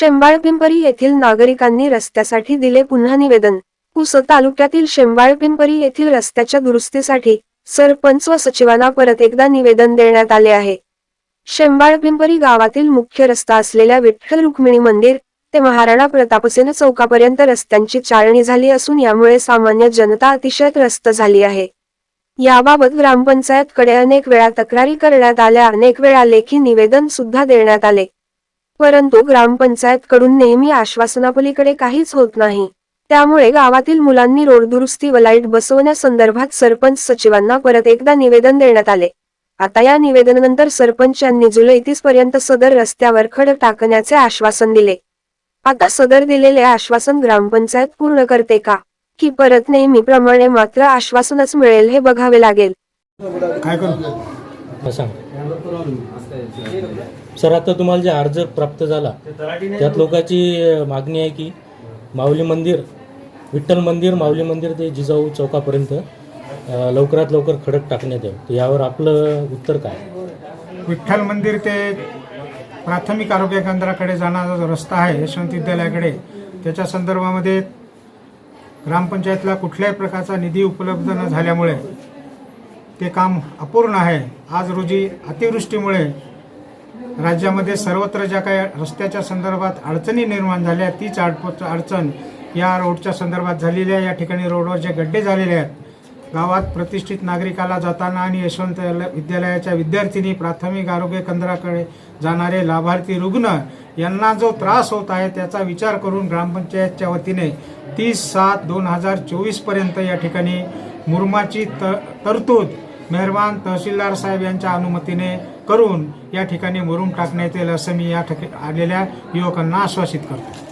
शेंबाळपिंपरी येथील नागरिकांनी रस्त्यासाठी दिले पुन्हा निवेदन. पुस तालुक्यातील शेंबाळपिंपरी येथील रस्त्याच्या दुरुस्तीसाठी सरपंच व सचिवांना परत एकदा निवेदन देण्यात आले आहे. शेंबाळपिंपरी गावातील मुख्य रस्ता असलेल्या विठ्ठल रुक्मिणी मंदिर ते महाराणा प्रतापसेन चौकापर्यंत रस्त्यांची चाळणी झाली असून यामुळे सामान्य जनता अतिशय त्रस्त झाली आहे. याबाबत ग्रामपंचायतकडे अनेक वेळा तक्रारी करण्यात आल्या अनेक वेळा लेखी निवेदन सुद्धा देण्यात आले. परंतु ग्रामपंचायतकडून नेहमी आश्वासनापलीकडे काहीच होत नाही. त्यामुळे गावातील मुलांनी रोड दुरुस्ती व लाइट बसवण्यासंदर्भात सरपंच सचिवांना परत एकदा निवेदन देण्यात आले. आता या निवेदनानंतर सरपंच यांनी जुलै तीस पर्यंत सदर रस्त्यावर खड टाकण्याचे आश्वासन दिले. आता सदर दिलेले आश्वासन ग्रामपंचायत पूर्ण करते का? की परत नेहमीप्रमाणे मात्र आश्वासनच मिळेल हे बघावे लागेल. काय करू? सांग. सर आता तुम्हाला जे अर्ज प्राप्त झाला त्यात लोकांची मागणी आहे की माऊली मंदिर विठ्ठल मंदिर माऊली मंदिर ते जिजाऊ चौकापर्यंत लवकरात लवकर खडक टाकण्यात यावं. तर यावर आपलं उत्तर काय? विठ्ठल मंदिर ते प्राथमिक आरोग्य केंद्राकडे जाणारा जो रस्ता आहे यशवंत विद्यालयाकडे त्याच्या संदर्भामध्ये ग्रामपंचायतला कुठल्याही प्रकारचा निधी उपलब्ध न झाल्यामुळे ते काम अपूर्ण आहे. आज रोजी अतिवृष्टीमुळे राज्यामध्ये सर्वत्र ज्या काही रस्त्याच्या संदर्भात अडचणी निर्माण झाल्या तीच अडप अडचण या रोडच्या संदर्भात झालेली आहे. या ठिकाणी रोडवर जे गड्डे झालेले आहेत गावात प्रतिष्ठित नागरिकाला जाताना आणि यशवंत विद्यालयाच्या विद्यार्थिनी प्राथमिक आरोग्य केंद्राकडे जाणारे लाभार्थी रुग्ण यांना जो त्रास होत आहे त्याचा विचार करून ग्रामपंचायतच्या वतीने तीस सात दोन हजार चोवीसपर्यंत या ठिकाणी मुरमाची त तरतूद मेहरबान तहसीलदार साहेब यांच्या अनुमतीने करून या ठिकाणी मरून टाकण्यात येईल असं मी या ठिकाणी आलेल्या युवकांना आश्वासित करतो.